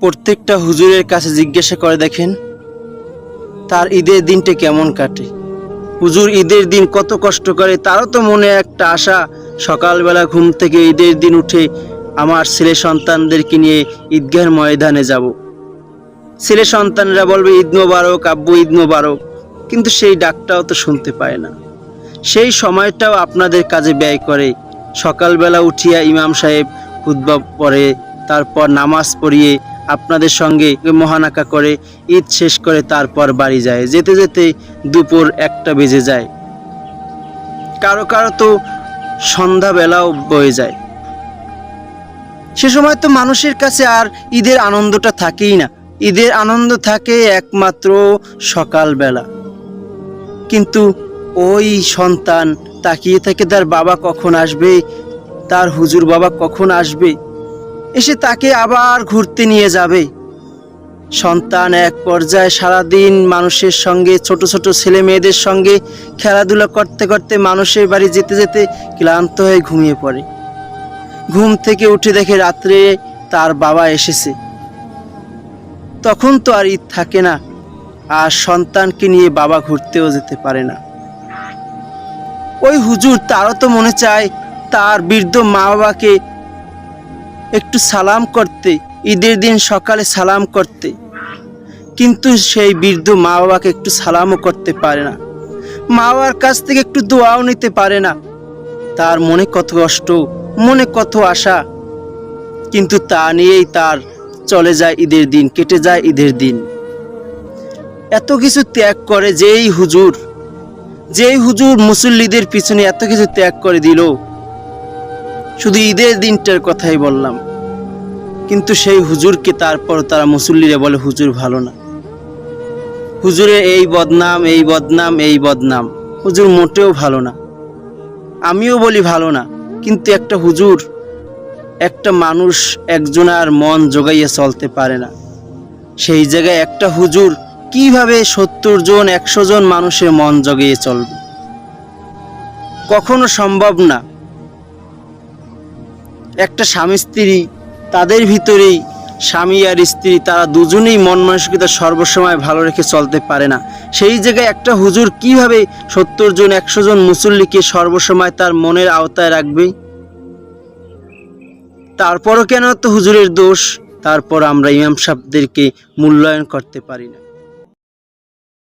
প্রত্যেকটা হুজুরের কাছে জিজ্ঞাসা করে দেখেন, তার ঈদের দিনটা কেমন কাটে। হুজুর ঈদের দিন কত কষ্ট করে, তারও তো মনে একটা আশা, সকালবেলা ঘুম থেকে ঈদের দিন উঠে আমার ছেলে সন্তানদেরকে নিয়ে ঈদগাহের ময়দানে যাব। ছেলে সন্তানরা বলবে, ঈদ মোবারক, আব্বু, ঈদ মোবারক। কিন্তু সেই ডাকটাও তো শুনতে পায় না। সেই সময়টাও আপনাদের কাজে ব্যয় করে। সকালবেলা উঠিয়া ইমাম সাহেব খুতবা পড়ে, তারপর নামাজ পড়িয়ে আপনাদের সঙ্গে মহানাকা করে ঈদ শেষ করে তারপর বাড়ি যায়। যেতে যেতে দুপুর একটা বেজে যায়। কারও কারও তো সন্ধ্যাবেলাও বয়ে যায়। সে সময় তো মানুষের কাছে আর ঈদের আনন্দটা থাকেই না। ঈদের আনন্দ থাকে একমাত্র সকালবেলা। কিন্তু ওই সন্তান তাকিয়ে থাকে, তার বাবা কখন আসবে? তার হুজুর বাবা কখন আসবে? এসে তাকে আবার ঘুরতে নিয়ে যাবে। সন্তান এক পর্যায়ে সারাদিন মানুষের সঙ্গে, ছোট ছোট ছেলে মেয়েদের সঙ্গে খেলাধুলা করতে করতে মানুষের বাড়ি যেতে যেতে ক্লান্ত হয়ে ঘুমিয়ে পড়ে। ঘুম থেকে উঠে দেখে রাত্রে তার বাবা এসেছে। তখন তো আর ঈদ থাকে না, আর সন্তানকে নিয়ে বাবা ঘুরতেও যেতে পারে না। ওই হুজুর তারও তো মনে চায়, তার বৃদ্ধ মা বাবাকে একটু সালাম করতে, ঈদের দিন সকালে সালাম করতে। কিন্তু সেই বৃদ্ধ মা বাবাকে একটু সালামও করতে পারে না। মা বাবার কাছ থেকে একটু দোয়াও নিতে পারে না। তার মনে কত কষ্ট, মনে কত আশা। কিন্তু তা নিয়েই তার চলে যায় ঈদের দিন, কেটে যায় ঈদের দিন। এত কিছু ত্যাগ করে যেই হুজুর যেই হুজুর মুসল্লিদের পিছনে এত কিছু ত্যাগ করে দিল। শুধু ঈদের দিনটার কথাই বললাম। কিন্তু সেই হুজুরকে তারপর তারা মুসল্লিরা বলে, হুজুর ভালো না। হুজুরের এই বদনাম এই বদনাম এই বদনাম। হুজুর মোটেও ভালো না। আমিও বলি ভালো না। কিন্তু একটা হুজুর, একটা মানুষ একজনার মন জোগাইয়া চলতে পারে না। সেই জায়গায় একটা হুজুর কীভাবে সত্তর জন, একশো জন মানুষের মন জগিয়ে চলবে? কখনো সম্ভব না একটা স্বামী স্ত্রী, তাদের ভিতরেই স্বামী আর স্ত্রী, তারা দুজনেই মন মানসিকতা সর্বসময় ভালো রেখে চলতে পারে না। সেই জায়গায় একটা হুজুর কীভাবে সত্তর জন, একশো জন মুসল্লিকে সর্বসময় তার মনের আওতায় রাখবে? তারপরও কেন তো হুজুরের দোষ? তারপর আমরা ইমাম সাহেবদেরকে মূল্যায়ন করতে পারি না।